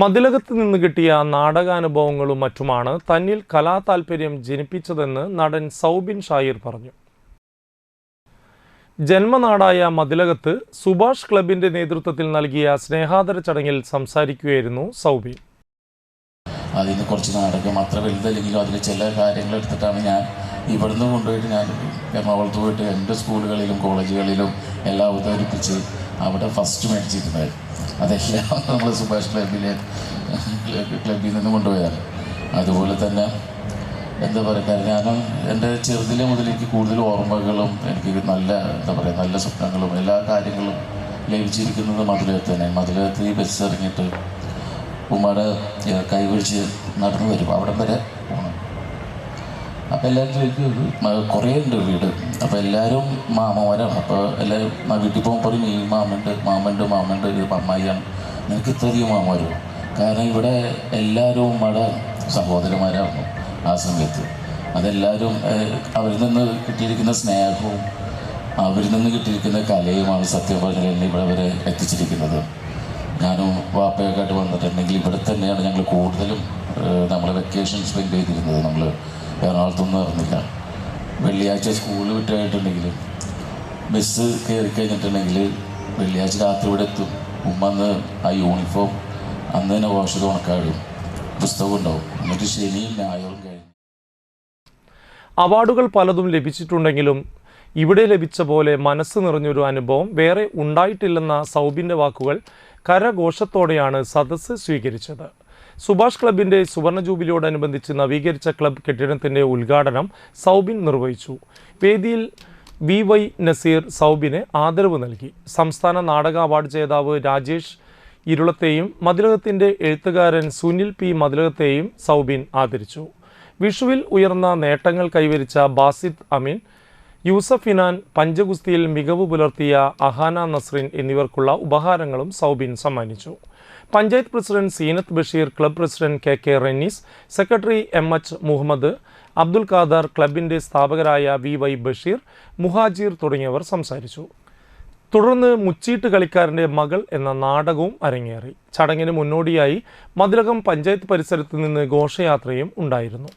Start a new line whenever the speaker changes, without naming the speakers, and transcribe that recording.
മതിലകത്ത് നിന്ന് കിട്ടിയ നാടകാനുഭവങ്ങളും മറ്റുമാണ് തന്നിൽ കലാതാൽപര്യം ജനിപ്പിച്ചതെന്ന് നടൻ സൗബിൻ ഷായിർ പറഞ്ഞു. ജന്മനാടായ മതിലകത്ത് സുഭാഷ് ക്ലബിന്റെ നേതൃത്വത്തിൽ നൽകിയ സ്നേഹാദര ചടങ്ങിൽ സംസാരിക്കുകയായിരുന്നു സൗബിൻ.
അതിൽ നിന്ന് കുറച്ച് നാടകം അത്ര വലുതല്ലെങ്കിലും അതിൽ ചില കാര്യങ്ങൾ എടുത്തിട്ടാണ് ഞാൻ ഇവിടുന്ന് കൊണ്ടുപോയിട്ട് ഞാൻ എറണാകുളത്ത് പോയിട്ട് എന്റെ സ്കൂളുകളിലും കോളേജുകളിലും എല്ലാം അവതരിപ്പിച്ച് അവിടെ ഫസ്റ്റ് മേടിച്ചിരുന്നത്. അതെല്ലാം? നമ്മൾ സുഭാഷ് ക്ലബിലെ ക്ലബിൽ നിന്ന് കൊണ്ടുപോയതാണ്. അതുപോലെ തന്നെ എന്താ പറയുക ഞാൻ എന്റെ ചെറുതിലെ മുതൽ എനിക്ക് കൂടുതൽ ഓർമ്മകളും എനിക്ക് നല്ല എന്താ പറയുക നല്ല സ്വപ്നങ്ങളും എല്ലാ കാര്യങ്ങളും ലഭിച്ചിരിക്കുന്നത് മധുരത്ത് തന്നെ മധുരത്ത് ഈ ബസ് ഇറങ്ങിയിട്ട് ഉമ്മയുടെ കൈപിടിച്ച് നടന്നു വരും. അവിടം വരെ പോകണം അപ്പോൾ എല്ലാവരും ചോദിക്കും കുറേ ഉണ്ട് വീട്. അപ്പോൾ എല്ലാവരും മാമന്മാരാണ്. അപ്പോൾ എല്ലാവരും വീട്ടിൽ പോകുമ്പോൾ പറയും ഈ മാമുണ്ട് മാമുണ്ട് മാമുണ്ട് ഇത് അമ്മായിയാണ്. നിനക്ക് ഇത്രയധികം മാമാരോ കാരണം ഇവിടെ എല്ലാവരും ഉമ്മയുടെ സഹോദരന്മാരായിരുന്നു ആ സമയത്ത്. അതെല്ലാവരും അവരിൽ നിന്ന് കിട്ടിയിരിക്കുന്ന സ്നേഹവും അവരിൽ നിന്ന് കിട്ടിയിരിക്കുന്ന കലയുമാണ് സത്യം പറഞ്ഞാൽ എന്നെ ഇവിടെ വരെ എത്തിച്ചിരിക്കുന്നത്. ഞാനും വാപ്പയൊക്കെ ആയിട്ട് വന്നിട്ടുണ്ടെങ്കിൽ ഇവിടെ തന്നെയാണ് ഞങ്ങൾ കൂടുതലും നമ്മളെ വെക്കേഷൻ സ്പെൻഡ് ചെയ്തിരുന്നത്. നമ്മൾ എറണാകുളത്തൊന്നും ഇറങ്ങില്ല വെള്ളിയാഴ്ച സ്കൂൾ വിട്ടായിട്ടുണ്ടെങ്കിൽ ബസ് കയറി കഴിഞ്ഞിട്ടുണ്ടെങ്കിൽ വെള്ളിയാഴ്ച രാത്രി ഇവിടെ എത്തും. ഉമ്മ അന്ന് ആ യൂണിഫോം അന്ന് തന്നെ വാഷ് ചെയ്ത് ഉണക്കാടും പുസ്തകം ഉണ്ടാവും. എന്നിട്ട് ശനിയും ഞായറും കഴിഞ്ഞു.
അവാർഡുകൾ പലതും ലഭിച്ചിട്ടുണ്ടെങ്കിലും ഇവിടെ ലഭിച്ച പോലെ മനസ്സ് നിറഞ്ഞൊരു അനുഭവം വേറെ ഉണ്ടായിട്ടില്ലെന്ന സൗബിന്റെ വാക്കുകൾ കരഘോഷത്തോടെയാണ് സദസ്സ് സ്വീകരിച്ചത്. സുഭാഷ് ക്ലബിന്റെ സുവർണ ജൂബിലിയോടനുബന്ധിച്ച് നവീകരിച്ച ക്ലബ് കെട്ടിടത്തിന്റെ ഉദ്ഘാടനം സൗബിൻ നിർവഹിച്ചു. വേദിയിൽ വി വൈ നസീർ സൗബിന് ആദരവ് നൽകി. സംസ്ഥാന നാടക അവാർഡ് ജേതാവ് രാജേഷ് ഇരുളത്തെയും മതിലകത്തിന്റെ എഴുത്തുകാരൻ സുനിൽ പി മതിലകത്തെയും സൗബിൻ ആദരിച്ചു. വിഷുവിൽ ഉയർന്ന നേട്ടങ്ങൾ കൈവരിച്ച ബാസിദ് അമീൻ ഇനാൻ പഞ്ചഗുസ്തിയിൽ മികവ് പുലർത്തിയ അഹാന നസ്രിൻ എന്നിവർക്കുള്ള ഉപഹാരങ്ങളും സൗബിൻ സമ്മാനിച്ചു. Panchayat president Seenath Basheer club president K K Rennis secretary M H Muhammad Abdul Khader ക്ലബിന്റെ സ്ഥാപകരായ വി വൈ ബഷീർ മുഹാജിർ തുടങ്ങിയവർ സംസാരിച്ചു. തുടർന്ന് മുച്ചീട്ട് കളിക്കാരന്റെ മകൾ എന്ന നാടകവും അരങ്ങേറി. ചടങ്ങിന് മുന്നോടിയായി മതിലകം പഞ്ചായത്ത് പരിസരത്ത് നിന്ന് ഘോഷയാത്രയും ഉണ്ടായിരുന്നു.